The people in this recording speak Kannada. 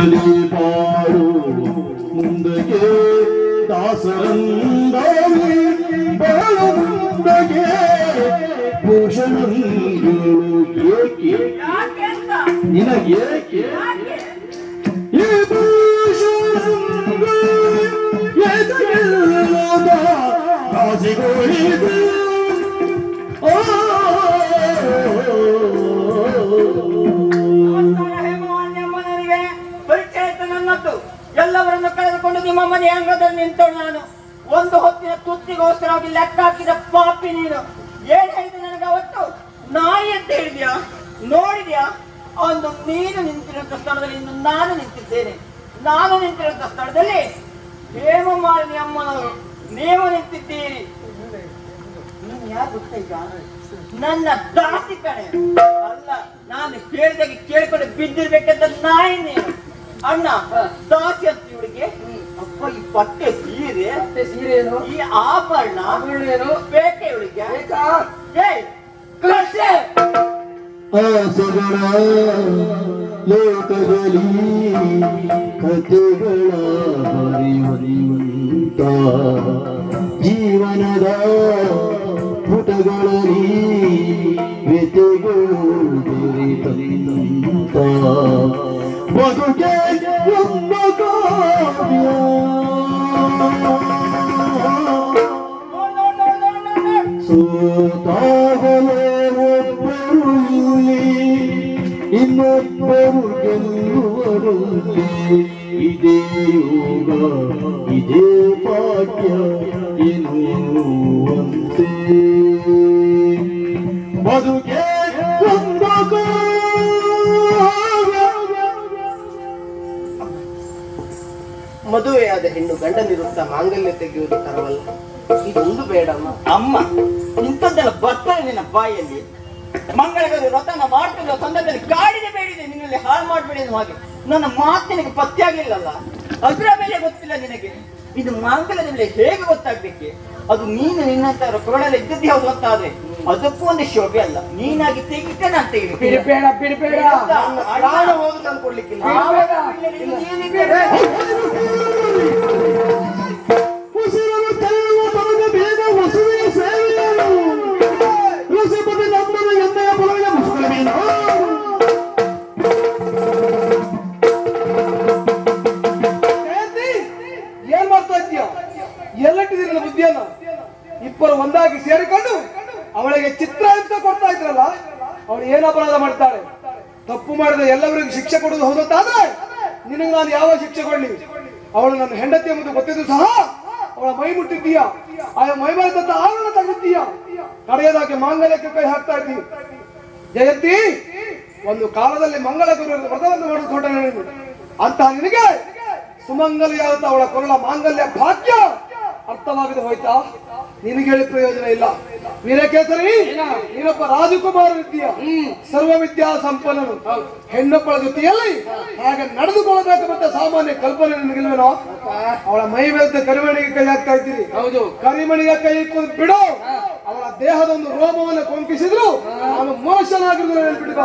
ಪಾಡು ಮುಂದಕ್ಕೆ ದಾಸರಂದಾಗಿ ಬಾಳು ಮುಂದಕ್ಕೆ ಭೂಷಣಗಳು ಏಕೆ? ನಿನಗೇಕೆ ಈ ಭೂಷಣಗಳು ರಾಜಿಗಳಿದು. ನಿಮ್ಮ ಮನೆ ಅಂಗದಲ್ಲಿ ನಿಂತು ನಾನು. ಒಂದು ಹೊತ್ತಿನ ತುತ್ತಿಗೋಸ್ಕರವಾಗಿ ಲೆಕ್ಕ ಹಾಕಿದ ಪಾಪಿ ನೀನು. ಏನ್ ಹೇಳಿದ ನನಗೆ ಅವತ್ತು? ನಾಯಿ ಅಂತ ಹೇಳಿದ್ಯಾ? ನೋಡಿದ್ಯಾ? ಒಂದು ನೀನು ನಿಂತಿರುವಂತ ಸ್ಥಳದಲ್ಲಿ ಇನ್ನು ನಾನು ನಿಂತಿದ್ದೇನೆ. ನಾನು ನಿಂತಿರುವಂತ ಸ್ಥಳದಲ್ಲಿ ಹೇಮಮಾಲಿನಿ ಅಮ್ಮನವರು, ನೀವು ನಿಂತಿದ್ದೀರಿ. ಯಾರು ನನ್ನ ದಾಸಿ ಕಡೆ ಅಲ್ಲ, ನಾನು ಕೇಳಿದಾಗ ಕೇಳ್ಕೊಂಡು ಬಿದ್ದಿರ್ಬೇಕಂತ ನಾಯಿ ನೀನು. ಅಣ್ಣ ಬಟ್ಟೆ ಸೀರೆ ಸೀರೆ ಏನು ಈ ಆಭರಣ ಆಭರಣ ಏನು ಬೇಕೆ? ಇವಳಿಗೆ ಬೇಕಾ ಆಸೆಗಳ ಲೋಕದಲ್ಲಿ ಕಥೆಗಳ ಬರೆಯುವಂತ ಜೀವನದ ಪುಟಗಳಲ್ಲಿ ವ್ಯತೆಗಳು ಬೆರೆತಂತ ಬದುಕೆ ಒಂದು ಕಾವ್ಯ ಇನ್ನೊಬ್ಬರು ಗೆಲ್ಲುವರು ಇದೇ ಯೋಗ ಇದೇ ಪಾಠ್ಯ ಎನ್ನುವಂತೆ ಬದುಕೆ ಮದುವೆಯಾದ ಹೆಣ್ಣು ಗಂಡನಿರುತ್ತ ಮಾಂಗಲ್ಯ ತೆಗೆಯುವುದು ತರವಲ್ಲ. ಇದೊಂದು ಬೇಡಮ್ಮ. ಅಮ್ಮ, ಇಂಥದ್ದೆಲ್ಲ ಬರ್ತಾ ನಿನ್ನ ಬಾಯಲ್ಲಿ. ಮಂಗಳಗೌರಿ ರಥನ ಮಾಡ್ತಿರುವ ಸಂದರ್ಭದಲ್ಲಿ ಕಾಡಿದೆ ಬೇಡಿದೆ ನಿನ್ನಲ್ಲಿ ಹಾಳು ಮಾಡಬೇಡಿ ಅನ್ನೋ ಹಾಗೆ. ನನ್ನ ಮಾತು ನಿನಗೆ ಪತ್ತೆಯಾಗಿಲ್ಲಲ್ಲ ಅದರ ಮೇಲೆ ಗೊತ್ತಿಲ್ಲ ನಿನಗೆ. ಇದು ಮಂಗಳದ ಮೇಲೆ ಹೇಗೆ ಗೊತ್ತಾಗ್ಬೇಕೆ? ಅದು ನೀನು ನಿನ್ನಂತ ಕೊರಳಲ್ಲಿ ಇದ್ದದ್ದು ಯಾವ್ದು ಗೊತ್ತಾದ್ರೆ. ಅದಕ್ಕೂ ಒಂದು ಶೋಭೆ ಅಲ್ಲ. ನೀನಾಗಿ ತೆಗಿತೆ ನಾನು ತೆಗಿಬೇಕು ಬಿಡಬೇಡ. ಪ್ರಾಣ ನಾನು ಕೊಡ್ಲಿಕ್ಕಿಲ್ಲ ಬುದ್ಧಿಯನ್ನ ಇಬ್ಬರು ಒಂದಾಗಿ ಸೇರಿಕೊಂಡು ಅವಳಿಗೆ ಚಿತ್ರ ಅಂತ ಕೊಡ್ತಾ ಇದ್ರಲ್ಲ, ಅವಳು ಏನ್ ಅಪರಾಧ ಮಾಡ್ತಾಳೆ? ತಪ್ಪು ಮಾಡಿದ ಎಲ್ಲವರಿಗೂ ಶಿಕ್ಷೆ ಕೊಡುವುದು ಹೌದಂತಾದ್ರೆ ನಿನಗೆ ನಾನು ಯಾವ ಶಿಕ್ಷೆ ಕೊಡ್ಲಿ? ಅವಳು ನನ್ನ ಹೆಂಡತಿ ಎಂಬುದು ಗೊತ್ತಿದ್ದು ಸಹ ಅವಳ ಮೈ ಮುಟ್ಟಿದ್ದೀಯ ಆ ಮೈ ಮಾಡಿದಂತ ಆವರಣ ತಗುತ್ತೀಯ. ಕಡೆಯದಾಗಿ ಮಾಂಗಲ್ಯಕ್ಕೆ ಕೈ ಹಾಕ್ತಾ ಇದ್ದೀವಿ ಜಯಂತಿ, ಒಂದು ಕಾಲದಲ್ಲಿ ಮಂಗಳ ಗುರು ವ್ರತವನ್ನು ನೀನು. ಅಂತಹ ನಿನಗೆ ಸುಮಂಗಲಿಯಾದ ಅವಳ ಕೊರಳ ಮಾಂಗಲ್ಯ ಭಾಗ್ಯ. ಅರ್ಥವಾಗದೆ ಹೋಯ್ತಾ? ನಿನಗೆ ಹೇಳಿ ಪ್ರಯೋಜನ ಇಲ್ಲ. ವೀರಕೇಸರಿ ನೀನೊಬ್ಬ ರಾಜಕುಮಾರನಿದ್ದೀಯ ಸರ್ವ ವಿದ್ಯಾ ಸಂಪನ್ನನು. ಹೆಣ್ಣೊಬ್ಬಳ ಜೊತೆಯಲ್ಲಿ ಹಾಗೆ ನಡೆದುಕೊಳ್ಳಬೇಕಂತ ಸಾಮಾನ್ಯ ಕಲ್ಪನೆ ನಿನಗಿಲ್ವೇನೋ? ಅವಳ ಮೈ ವಿರುದ್ಧ ಕರಿಮಣಿಗೆ ಕೈ ಹಾಕ್ತಾ ಇದ್ದೀರಿ. ಹೌದು. ಕರಿಮಣಿಗೆ ಕೈ ಇಕ್ಕುವುದು ಬಿಡು. ಅವಳ ದೇಹದ ಒಂದು ರೋಮವನ್ನು ಕೊಂಕಿಸಿದ್ರು. ಅವನು ಮೋಶನಾಗಿರುವುದು ಹೇಳ್ಬಿಟ್ಟು